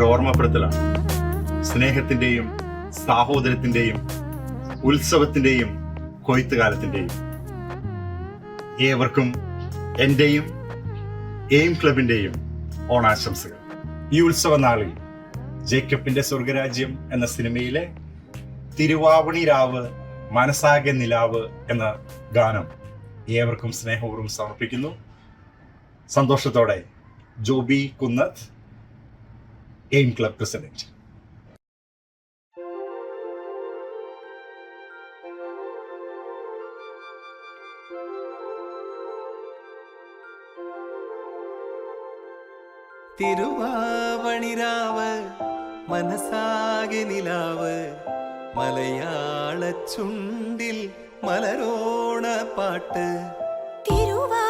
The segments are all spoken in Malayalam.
ഒരു ഓർമ്മപ്പെടുത്തലാണ്. സ്നേഹത്തിന്റെയും സാഹോദര്യത്തിന്റെയും ഉത്സവത്തിന്റെയും കൊയ്ത്തുകാലത്തിന്റെയും ഏവർക്കും എന്റെയും എയിം ക്ലബിന്റെയും ഓണാശംസകൾ. ഈ ഉത്സവ നാളിൽ ജേക്കബിന്റെ സ്വർഗരാജ്യം എന്ന സിനിമയിലെ തിരുവാവണി രാവ് മനസാകെ നിലാവ് എന്ന ഗാനം ഏവർക്കും സ്നേഹപൂർവം സമർപ്പിക്കുന്നു. സന്തോഷത്തോടെ Joby Kunnath aim club president. തിരുവാവണിരാവ് മനസാകെ നിലാവ് മലയാള ചുണ്ടിൽ മലരോണ പാട്ട്. തിരുവാവണിരാവ്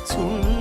മനസാകെ നിലാവ് മലയാള ചുണ്ടിൽ